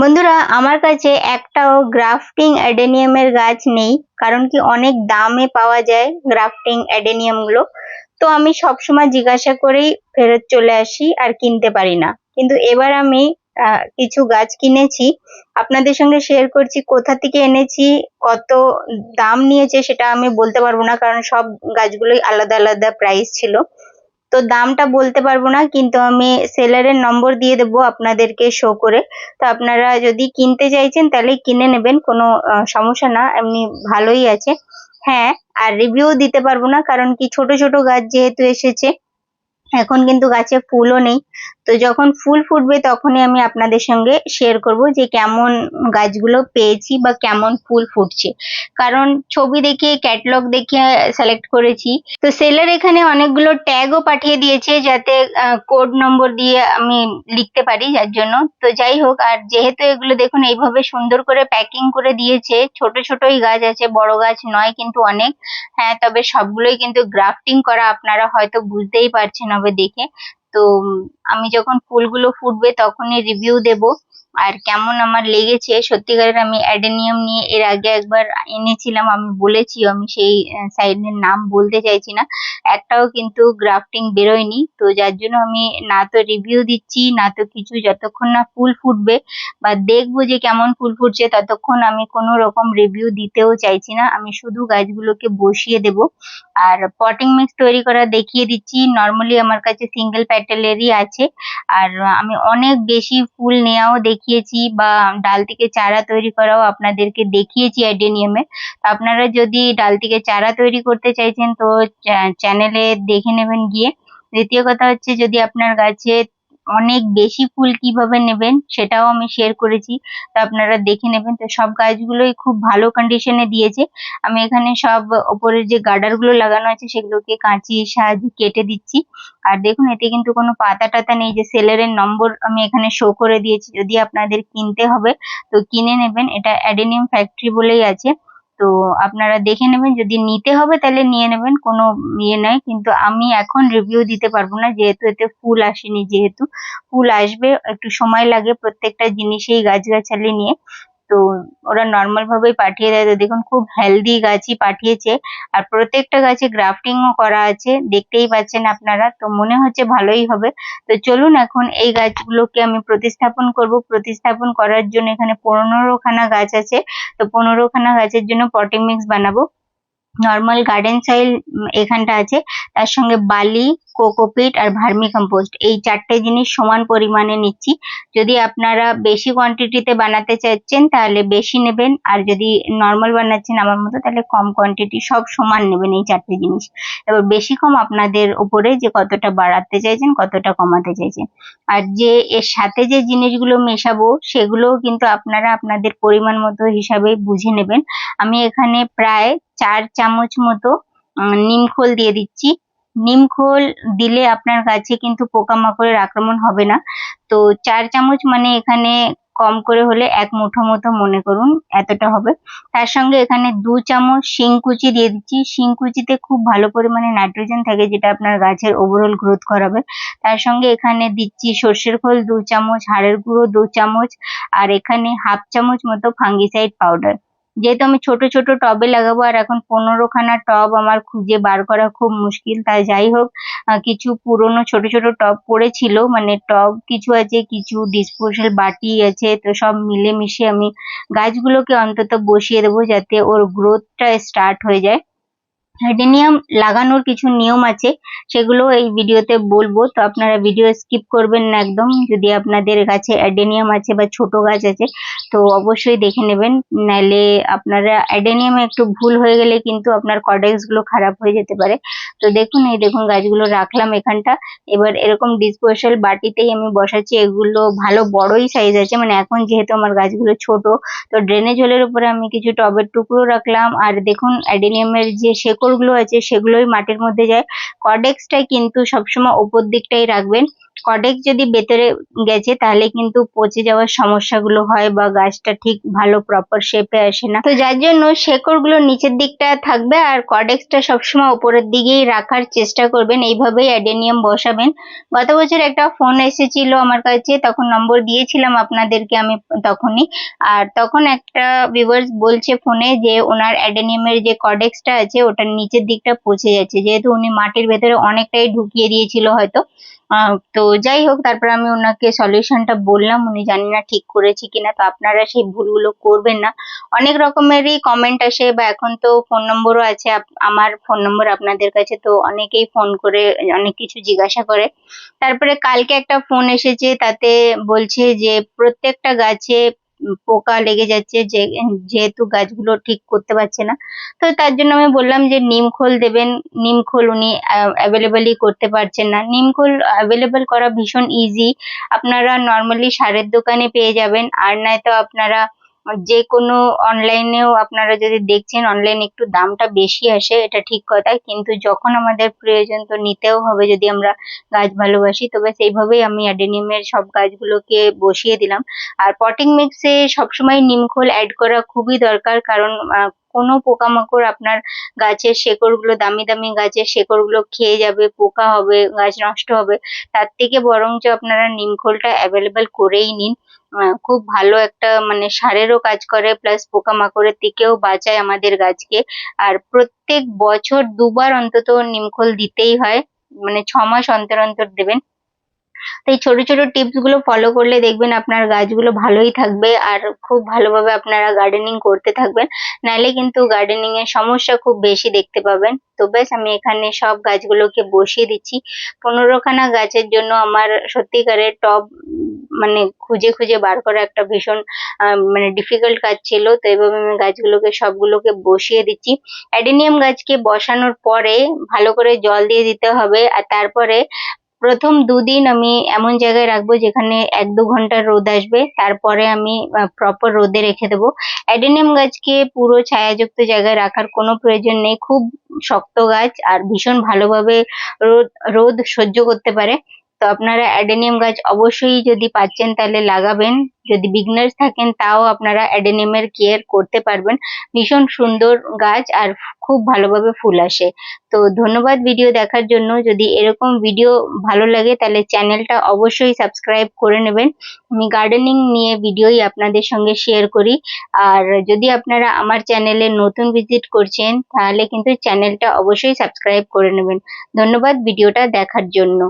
বন্ধুরা, আমার কাছে একটাও গ্রাফটিং অ্যাডেনিয়ামের গাছ নেই, কারণ কি অনেক দামে পাওয়া যায় গ্রাফটিং অ্যাডেনিয়ামগুলো তো আমি সবসময় জিজ্ঞাসা করেই ফেরত চলে আসি আর কিনতে পারি না। কিন্তু এবার আমি কিছু গাছ কিনেছি। আপনাদের সঙ্গে শেয়ার করছি, কোথা থেকে এনেছি, কত দাম নিয়েছে সেটা আমি বলতে পারব না, কারণ সব গাছগুলোই আলাদা আলাদা প্রাইস ছিল। তো দামটা বলতে পারব না, কিন্তু আমি সেলারের নম্বর দিয়ে দেবো আপনাদেরকে শো করে। তো আপনারা যদি কিনতে চাইছেন তাহলে কিনে নেবেন, কোনো সমস্যা না, এমনি ভালোই আছে। হ্যাঁ আর রিভিউ দিতে পারব না, কারণ কি ছোট ছোট গাছ যেহেতু এসেছে এখন কিন্তু গাছে ফুলও নেই। তো যখন ফুল ফুটবে তখনই আমি আপনাদের সঙ্গে শেয়ার করব যে কেমন গাছগুলো পেয়েছি বা কেমন ফুল ফুটছে। কারণ ছবি দেখে ক্যাটলগ দেখে সিলেক্ট করেছি। তো সেলার এখানে অনেকগুলো ট্যাগও পাঠিয়ে দিয়েছে যাতে কোড নম্বর দিয়ে আমি লিখতে পারি যার জন্য। তো যাই হোক, আর যেহেতু এগুলো দেখুন এইভাবে সুন্দর করে প্যাকিং করে দিয়েছে, ছোট ছোটই গাছ আছে, বড় গাছ নয় কিন্তু অনেক। হ্যাঁ তবে সবগুলোই কিন্তু গ্রাফটিং করা আপনারা হয়তো বুঝতেই পারছেন হবে দেখে। তো আমি যখন ফুলগুলো ফুটবে তখনই রিভিউ দেব। আর কেমন আমার লেগেছে, সত্যিকারের আমি অ্যাডেনিয়াম নিয়ে এর আগে একবার এনেছিলাম, আমি বলেছি আমি সেই সাইডের নাম বলতে চাইছি না। একটাও কিন্তু গ্রাফটিং বেরোয়নি, তো যার জন্য আমি না তো রিভিউ দিচ্ছি, না তো কিছু, যতক্ষণ না ফুল ফুটবে বা দেখব যে কেমন ফুল ফুটছে, ততক্ষণ আমি কোনো রকম রিভিউ দিতেও চাইছি না। আমি শুধু গাছগুলোকে বসিয়ে দেব। আর পটিং মিক্স তৈরি করা দেখিয়ে দিচ্ছি নর্মালি আমার কাছে সিঙ্গেল প্যাটেলেরই আছে। আর আমি অনেক বেশি ফুল নেওয়াও দেখিয়েছি বা ডাল থেকে চারা তৈরি করাও আপনাদেরকে দেখিয়েছি অ্যাডেনিয়ামে আপনারা যদি ডাল থেকে চারা তৈরি করতে চাইছেন তো চ্যানেলে দেখে নেবেন গিয়ে। দ্বিতীয় কথা হচ্ছে যদি আপনার গাছে অনেক বেশি ফুল কীভাবে নেবেন সেটাও আমি শেয়ার করেছি। তো আপনারা দেখে নেবেন। তো সব গাছগুলোই খুব ভালো কন্ডিশনে দিয়েছে। আমি এখানে সব ওপরের যে গার্ডারগুলো লাগানো আছে সেগুলোকে কাঁচির সাহায্যে কেটে দিচ্ছি। আর দেখুন, এতে কিন্তু কোনো পাতা টাতা নেই। যে সেলারের নম্বর আমি এখানে শো করে দিয়েছি। যদি আপনাদের কিনতে হবে, তো কিনে নেবেন। এটা অ্যাডেনিয়াম ফ্যাক্টরি বলেই আছে। তো আপনারা দেখে নেবেন, যদি নিতে হবে তাহলে নিয়ে নেবেন, কোনো ইয়ে নাই। কিন্তু আমি এখন রিভিউ দিতে পারব না, যেহেতু এতে ফুল আসেনি, যেহেতু ফুল আসবে, একটু সময় লাগে প্রত্যেকটা জিনিসেই গাছগাছালি নিয়ে। তো ওরা নর্মাল ভাবেই পাঠিয়ে দেয়। তো দেখুন, খুব হেলদি গাছই পাঠিয়েছে। আর প্রত্যেকটা গাছে গ্রাফটিং ও করা আছে। দেখতেই পাচ্ছেন আপনারা। তো মনে হচ্ছে ভালোই হবে। তো চলুন এখন এই গাছগুলোকে আমি প্রতিস্থাপন করব। প্রতিস্থাপন করার জন্য এখানে পনেরো খানা গাছ আছে। তো পনেরো খানা গাছের জন্য পটিং মিক্স বানাবো। নর্মাল গার্ডেন সাইল এখানটা আছে। তার সঙ্গে বালি কোকোপিট আর ভার্মি কম্পোস্ট, এই চারটে জিনিস সমান পরিমাণে নিচ্ছি। যদি আপনারা বেশি কোয়ান্টিটিতে বানাতে চাচ্ছেন, তাহলে বেশি নেবেন। আর যদি নর্মাল বানাচ্ছেন আমার মতো, তাহলে কম কোয়ান্টিটি সব সমান নেবেন এই চারটে জিনিস। এবার বেশি কম আপনাদের উপরে যে কতটা বাড়াতে চাইছেন, কতটা কমাতে চাইছেন। আর যে এর সাথে যে জিনিসগুলো মেশাবো, সেগুলোও কিন্তু আপনারা আপনাদের পরিমাণ মতো হিসাবে বুঝে নেবেন। আমি এখানে প্রায় চার চামচ মতো নিমখোল দিয়ে দিচ্ছি। নিমখোল দিলে আপনার গাছে কিন্তু পোকামাকড়ের আক্রমণ হবে না। তো চার চামচ মানে এখানে কম করে হলে এক মুঠো মতো মনে করুন এতটা হবে। তার সঙ্গে এখানে দু চামচ শিংকুচি দিয়ে দিচ্ছি। শিংকুচিতে খুব ভালো পরিমাণে নাইট্রোজেন থাকে যেটা আপনার গাছের ওভারঅল গ্রোথ করাবে। তার সঙ্গে এখানে দিচ্ছি সর্ষের খোল দু চামচ, হাড়ের গুঁড়ো দু চামচ, আর এখানে হাফ চামচ মতো ফাঙ্গিসাইড পাউডার যেহেতু আমি ছোট ছোট টবে লাগাবো আর এখন পনেরো খানা টব আমার খুঁজে বার করা খুব মুশকিল, তাই যাই হোক কিছু পুরনো ছোট ছোট টব পড়েছিল মানে টব কিছু আছে, কিছু ডিসপোজাল বাটি আছে, তো সব মিলেমিশে আমি গাছগুলোকে অন্তত বসিয়ে দেবো যাতে ওর গ্রোথটা স্টার্ট হয়ে যায়। অ্যাডেনিয়াম লাগানোর কিছু নিয়ম আছে, সেগুলো এই ভিডিওতে বলব। তো আপনারা ভিডিও স্কিপ করবেন না একদম। যদি আপনাদের কাছে অ্যাডেনিয়াম আছে বা ছোট গাছ আছে, তো অবশ্যই দেখে নেবেন। নাহলে আপনারা অ্যাডেনিয়ামে একটু ভুল হয়ে গেলে কিন্তু আপনার কডেক্সগুলো খারাপ হয়ে যেতে পারে। তো দেখুন, এই দেখুন গাছগুলো রাখলাম এখানটা। এবার এরকম ডিসপোজাল বাটিতেই আমি বসাচ্ছি। এগুলো ভালো বড়ই সাইজ আছে। মানে এখন যেহেতু আমার গাছগুলো ছোট, তো ড্রেনেজ হোলের উপরে আমি কিছু টবের টুকরো রাখলাম। আর দেখুন অ্যাডেনিয়ামের যে শেকড়গুলো আছে সেগুলোই মাটির মধ্যে যায়। কর্ডেক্সটাই কিন্তু সবসময় ওপর দিকটাই রাখবেন। কডেক্স যদি ভেতরে গেছে, তাহলে কিন্তু পচে যাওয়ার সমস্যাগুলো হয় বা গাছটা ঠিক ভালো প্রপার শেপে আসে না। তো যার জন্য শেকড়গুলো নিচের দিকটা থাকবে আর কডেক্সটা সবসময় উপরের দিকেই রাখার চেষ্টা করবেন। এইভাবেই অ্যাডেনিয়াম বসাবেন। গত বছর একটা ফোন এসেছিল আমার কাছে, তখন নম্বর দিয়েছিলাম আপনাদেরকে আমি তখনই। আর তখন একটা ভিউয়ার্স বলছে ফোনে যে ওনার অ্যাডেনিয়ামের যে কডেক্সটা আছে, ওটার নিচের দিকটা পচে যাচ্ছে। যেহেতু উনি মাটির ভেতরে অনেকটাই ঢুকিয়ে দিয়েছিল হয়তো। তো যাই হোক, তারপর আমি ওনাকে সলিউশনটা বললাম। উনি জানি না ঠিক করেছি কিনা, তো আপনারা সেই ভুলগুলো করবেন না। অনেক রকমেরই কমেন্ট আসে বা এখন তো ফোন নম্বরও আছে আমার ফোন নম্বর আপনাদের কাছে, তো অনেকেই ফোন করে, অনেক কিছু জিজ্ঞাসা করে। তারপরে কালকে একটা ফোন এসেছে, তাতে বলছে যে প্রত্যেকটা গাছে পোকা লেগে যাচ্ছে যে, যেহেতু গাছগুলো ঠিক করতে পারছে না। তো তার জন্য আমি বললাম যে, নিম খোল দেবেন। নিম খোল উনি অ্যাভেলেবেলই করতে পারছেন না। নিম খোল অ্যাভেলেবেল করা ভীষণ ইজি আপনারা নর্মালি সারের দোকানে পেয়ে যাবেন। আর নয়তো আপনারা যে কোনো অনলাইনেও আপনারা যদি দেখছেন অনলাইনে একটু দামটা বেশি আসে, এটা ঠিক কথা কিন্তু যখন আমাদের প্রয়োজন, তো নিতেও হবে যদি আমরা গাছ ভালোবাসি। তবে সেইভাবেই আমি অ্যাডেনিয়ামের সব গাছগুলোকে বসিয়ে দিলাম। আর পটিং মিক্সে সবসময় নিমখোল অ্যাড করা খুবই দরকার। কারণ কোনো পোকামাকড় আপনার গাছের শেকড়গুলো, দামি দামি গাছের শেকড়গুলো খেয়ে যাবে, পোকা হবে, গাছ নষ্ট হবে, তার থেকে বরঞ্চ আপনারা নিমখোলটা অ্যাভেলেবেল করেই নিন। খুব ভালো একটা মানে সারেরও কাজ করে প্লাস পোকামাকড়ের থেকেও বাঁচায় আমাদের গাছকে। আর প্রত্যেক বছর দুবার অন্তত নিমখোল দিতেই হয় মানে ছ মাস অন্তর অন্তর দেবেন। তো এই ছোট ছোট টিপসগুলো ফলো করলে দেখবেন আপনার গাছগুলো ভালোই থাকবে আর খুব ভালোভাবে আপনারা গার্ডেনিং করতে থাকবেন। নাহলে কিন্তু গার্ডেনিং এর সমস্যা খুব বেশি দেখতে পাবেন। তো বেশ আমি এখানে সব গাছগুলোকে বসিয়ে দিচ্ছি। পনেরোখানা গাছের জন্য আমার সত্যিকারের টব মানে খুঁজে খুঁজে বার করা একটা ভীষণ মানে ডিফিকাল্ট কাজ ছিল। তো এভাবে আমি গাছগুলোকে, সবগুলোকে বসিয়ে দিচ্ছি। অ্যাডেনিয়াম গাছকে বসানোর পরে ভালো করে জল দিয়ে দিতে হবে। আর তারপরে প্রথম দুদিন আমি এমন জায়গায় রাখব যেখানে এক দু ঘণ্টা রোদ আসবে। তারপরে আমি প্রপার রোদে রেখে দেবো। অ্যাডেনিয়াম গাছকে পুরো ছায়াযুক্ত জায়গায় রাখার কোনো প্রয়োজন নেই। খুব শক্ত গাছ আর ভীষণ ভালোভাবে রোদ রোদ সহ্য করতে পারে। তো আপনারা অ্যাডেনিয়াম গাছ অবশ্যই যদি পাচ্ছেন তাহলে লাগাবেন। যদি বিগনার্স থাকেন তাও আপনারা অ্যাডেনিয়ামের কেয়ার করতে পারবেন। ভীষণ সুন্দর গাছ আর খুব ভালোভাবে ফুল আসে। তো ধন্যবাদ ভিডিও দেখার জন্য। যদি এরকম ভিডিও ভালো লাগে তাহলে চ্যানেলটা অবশ্যই সাবস্ক্রাইব করে নেবেন। আমি গার্ডেনিং নিয়ে ভিডিওই আপনাদের সঙ্গে শেয়ার করি। আর যদি আপনারা আমার চ্যানেলে নতুন ভিজিট করছেন, তাহলে কিন্তু চ্যানেলটা অবশ্যই সাবস্ক্রাইব করে নেবেন। ধন্যবাদ ভিডিওটা দেখার জন্য।